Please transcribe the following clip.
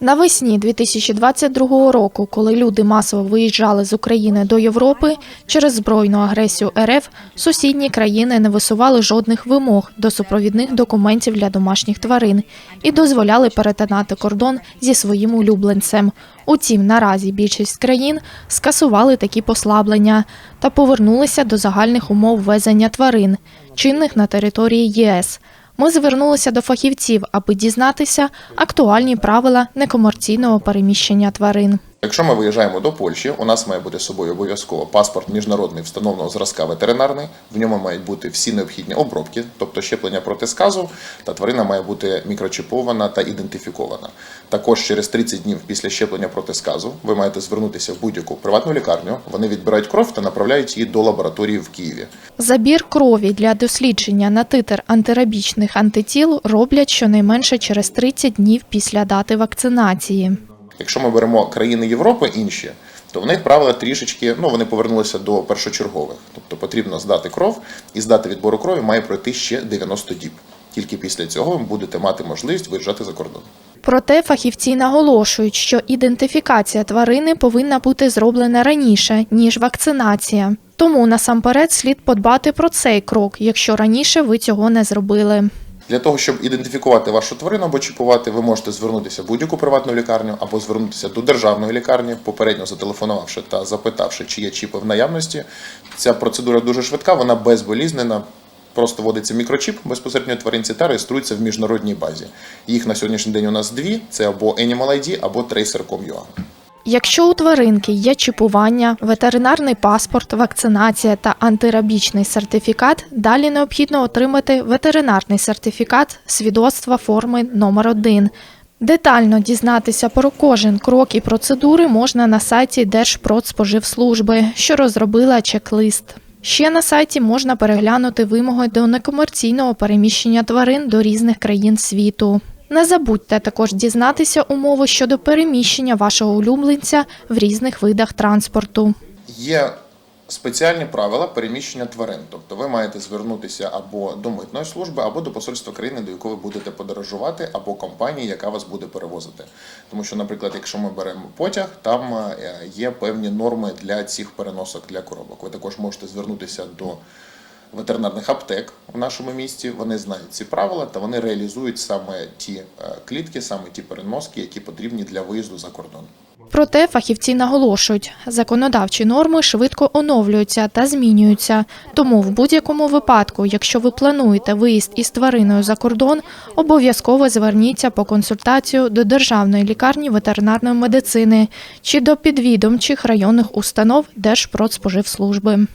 Навесні 2022 року, коли люди масово виїжджали з України до Європи через збройну агресію РФ, сусідні країни не висували жодних вимог до супровідних документів для домашніх тварин і дозволяли перетинати кордон зі своїм улюбленцем. Утім, наразі більшість країн скасували такі послаблення та повернулися до загальних умов ввезення тварин, чинних на території ЄС. Ми звернулися до фахівців, аби дізнатися актуальні правила некомерційного переміщення тварин. Якщо ми виїжджаємо до Польщі, у нас має бути з собою обов'язково паспорт міжнародний встановленого зразка ветеринарний. В ньому мають бути всі необхідні обробки, тобто щеплення проти сказу, та тварина має бути мікрочіпована та ідентифікована. Також через 30 днів після щеплення проти сказу ви маєте звернутися в будь-яку приватну лікарню. Вони відбирають кров та направляють її до лабораторії в Києві. Забір крові для дослідження на титр антирабічних антитіл роблять щонайменше через 30 днів після дати вакцинації. Якщо ми беремо країни Європи інші, то в них правила трішечки, ну вони повернулися до першочергових. Тобто потрібно здати кров і здати відбору крові має пройти ще 90 діб. Тільки після цього ви будете мати можливість виїжджати за кордон. Проте фахівці наголошують, що ідентифікація тварини повинна бути зроблена раніше, ніж вакцинація. Тому насамперед слід подбати про цей крок, якщо раніше ви цього не зробили. Для того, щоб ідентифікувати вашу тварину або чіпувати, ви можете звернутися в будь-яку приватну лікарню або звернутися до державної лікарні, попередньо зателефонувавши та запитавши, чи є чіпи в наявності. Ця процедура дуже швидка, вона безболізнена. Просто вводиться мікрочіп безпосередньо тваринці та реєструється в міжнародній базі. Їх на сьогоднішній день у нас дві: це або Animal ID, або Tracer.com.ua. Якщо у тваринки є чіпування, ветеринарний паспорт, вакцинація та антирабічний сертифікат, далі необхідно отримати ветеринарний сертифікат свідоцтва форми номер 1 Детально дізнатися про кожен крок і процедури можна на сайті Держпродспоживслужби, що розробила чек-лист. Ще на сайті можна переглянути вимоги до некомерційного переміщення тварин до різних країн світу. Не забудьте також дізнатися умови щодо переміщення вашого улюбленця в різних видах транспорту. Є спеціальні правила переміщення тварин. Тобто ви маєте звернутися або до митної служби, або до посольства країни, до якої ви будете подорожувати, або компанії, яка вас буде перевозити. Тому що, наприклад, якщо ми беремо потяг, там е, є певні норми для цих переносок для коробок. Ви також можете звернутися до ветеринарних аптек в нашому місті. Вони знають ці правила та вони реалізують саме ті е, клітки, саме ті переноски, які потрібні для виїзду за кордон. Проте фахівці наголошують, законодавчі норми швидко оновлюються та змінюються. Тому в будь-якому випадку, якщо ви плануєте виїзд із твариною за кордон, обов'язково зверніться по консультацію до Державної лікарні ветеринарної медицини чи до підвідомчих районних установ Держпродспоживслужби.